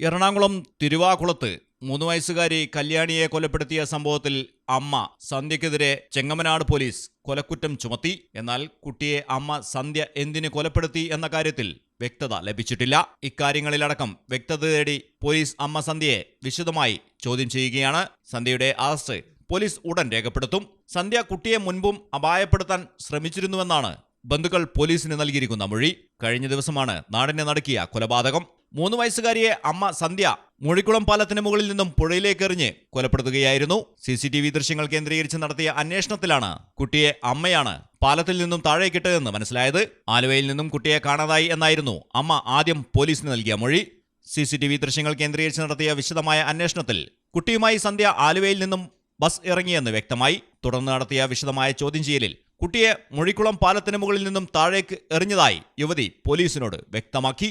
എറണാകുളം തിരുവാകുളത്ത് മൂന്ന് വയസ്സുകാരി കല്യാണിയെ കൊലപ്പെടുത്തിയ സംഭവത്തിൽ അമ്മ സന്ധ്യക്കെതിരെ ചെങ്ങമനാട് പോലീസ് കൊലക്കുറ്റം ചുമത്തി. എന്നാൽ കുട്ടിയെ അമ്മ സന്ധ്യ എന്തിന് കൊലപ്പെടുത്തി എന്ന കാര്യത്തിൽ വ്യക്തത ലഭിച്ചിട്ടില്ല. ഇക്കാര്യങ്ങളിലടക്കം വ്യക്തത തേടി പോലീസ് അമ്മ സന്ധ്യയെ വിശദമായി ചോദ്യം ചെയ്യുകയാണ്. സന്ധ്യയുടെ അറസ്റ്റ് പോലീസ് ഉടൻ രേഖപ്പെടുത്തും. സന്ധ്യ കുട്ടിയെ മുൻപും അപായപ്പെടുത്താൻ ശ്രമിച്ചിരുന്നുവെന്നാണ് ബന്ധുക്കൾ പോലീസിന് നൽകിയിരിക്കുന്ന മൊഴി. കഴിഞ്ഞ ദിവസമാണ് നാടിനെ നടക്കിയ കൊലപാതകം. മൂന്ന് വയസ്സുകാരിയെ അമ്മ സന്ധ്യ മുഴിക്കുളം പാലത്തിന് മുകളിൽ നിന്നും പുഴയിലേക്ക് എറിഞ്ഞ് കൊലപ്പെടുത്തുകയായിരുന്നു. സി സി ടി വി ദൃശ്യങ്ങൾ കേന്ദ്രീകരിച്ച് നടത്തിയ അന്വേഷണത്തിലാണ് കുട്ടിയെ അമ്മയാണ് പാലത്തിൽ നിന്നും താഴേക്കിട്ടതെന്ന് മനസ്സിലായത്. ആലുവയിൽ നിന്നും കുട്ടിയെ കാണാതായി എന്നായിരുന്നു അമ്മ ആദ്യം പോലീസിന് നൽകിയ മൊഴി. സി സി ടി വി ദൃശ്യങ്ങൾ കേന്ദ്രീകരിച്ച് നടത്തിയ വിശദമായ അന്വേഷണത്തിൽ കുട്ടിയുമായി സന്ധ്യ ആലുവയിൽ നിന്നും ബസ് ഇറങ്ങിയെന്ന് വ്യക്തമായി. തുടർന്ന് നടത്തിയ വിശദമായ ചോദ്യം ചെയ്യലിൽ കുട്ടിയെ മുഴിക്കുളം പാലത്തിന് മുകളിൽ നിന്നും താഴേക്ക് എറിഞ്ഞതായി യുവതി പോലീസിനോട് വ്യക്തമാക്കി.